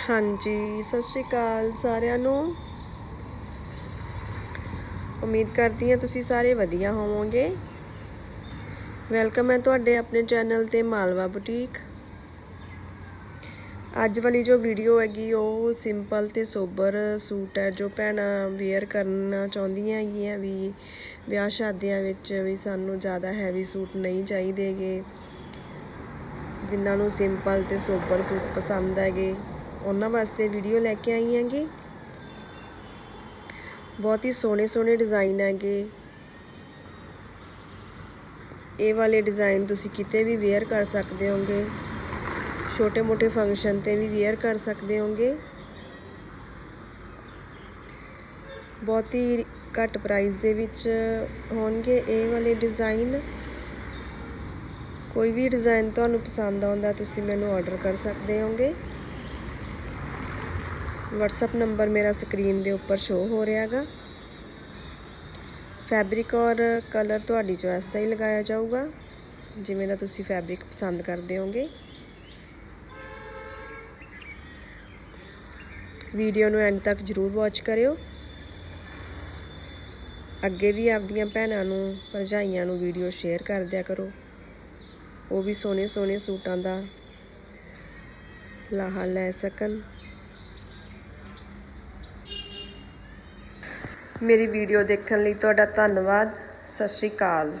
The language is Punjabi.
ਹਾਂਜੀ, ਸਤਿ ਸ਼੍ਰੀ ਅਕਾਲ ਸਾਰਿਆਂ ਨੂੰ। ਉਮੀਦ ਕਰਦੀ ਹਾਂ ਤੁਸੀਂ ਸਾਰੇ ਵਧੀਆ ਹੋਵੋਗੇ। ਵੈਲਕਮ ਹੈ ਤੁਹਾਡੇ ਆਪਣੇ ਚੈਨਲ ਤੇ ਮਾਲਵਾ ਬੁਟੀਕ। ਅੱਜ ਵਾਲੀ ਜੋ ਵੀਡੀਓ ਹੈਗੀ, ਉਹ ਸਿੰਪਲ ਤੇ ਸੋਬਰ ਸੂਟ ਹੈ, ਜੋ ਭੈਣਾਂ ਵੇਅਰ ਕਰਨਾ ਚਾਹੁੰਦੀਆਂ ਹੈਗੀਆਂ ਵੀ ਵਿਆਹ ਸ਼ਾਦੀਆਂ ਵਿੱਚ ਵੀ ਸਾਨੂੰ ਜ਼ਿਆਦਾ ਹੈਵੀ ਸੂਟ ਨਹੀਂ ਚਾਹੀਦੇਗੇ ਜਿਨ੍ਹਾਂ ਨੂੰ ਸਿੰਪਲ ਤੇ ਸੋਬਰ ਸੂਟ ਪਸੰਦ ਹੈਗੇ। ਉਹਨਾਂ ਵਾਸਤੇ ਵੀਡੀਓ ਲੈ ਕੇ ਆਈ ਹੈਗੀ। ਬਹੁਤ ਹੀ ਸੋਹਣੇ ਸੋਹਣੇ ਡਿਜ਼ਾਈਨ ਹੈਗੇ। ਇਹ ਵਾਲੇ ਡਿਜ਼ਾਈਨ ਤੁਸੀਂ ਕਿਤੇ ਵੀ ਵੇਅਰ ਕਰ ਸਕਦੇ ਹੋਗੇ। ਛੋਟੇ ਮੋਟੇ ਫੰਕਸ਼ਨ ਤੇ ਵੀ ਵੇਅਰ ਕਰ ਸਕਦੇ ਹੋਗੇ। ਬਹੁਤ ਹੀ ਘੱਟ ਪ੍ਰਾਈਸ ਦੇ ਵਿੱਚ ਹੋਣਗੇ ਇਹ ਵਾਲੇ ਡਿਜ਼ਾਈਨ ਕੋਈ ਵੀ ਡਿਜ਼ਾਈਨ ਤੁਹਾਨੂੰ ਪਸੰਦ ਆਉਂਦਾ, ਤੁਸੀਂ ਮੈਨੂੰ ਆਰਡਰ ਕਰ ਸਕਦੇ ਹੋਗੇ। WhatsApp ਨੰਬਰ ਮੇਰਾ ਸਕਰੀਨ ਦੇ ਉੱਪਰ ਸ਼ੋ ਹੋ ਰਿਹਾ ਰਿਹਾਗਾ ਫੈਬਰਿਕ ਔਰ ਕਲਰ ਤੁਹਾਡੀ ਚੋਇਸ ਦਾ ਹੀ ਲਗਾਇਆ ਜਾਊਗਾ। ਜਿਵੇਂ ਦਾ ਤੁਸੀਂ ਫੈਬਰਿਕ ਪਸੰਦ ਕਰਦੇ ਹੋਗੇ ਵੀਡੀਓ ਨੂੰ ਐਂਡ ਤੱਕ ਜਰੂਰ ਵਾਚ ਕਰਿਓ। ਅੱਗੇ ਵੀ ਆਪਦੀਆਂ ਭੈਣਾਂ ਨੂੰ, ਭਰਜਾਈਆਂ ਨੂੰ ਵੀਡੀਓ ਸ਼ੇਅਰ ਕਰ ਦਿਆ ਕਰੋ। ਉਹ ਵੀ ਸੋਹਣੇ ਸੋਹਣੇ ਸੂਟਾਂ ਦਾ ਲਾਹਾ ਲੈ ਸਕਣ। ਮੇਰੀ ਵੀਡੀਓ ਦੇਖਣ ਲਈ ਤੁਹਾਡਾ ਧੰਨਵਾਦ। ਸਤਿ ਸ਼੍ਰੀ ਅਕਾਲ।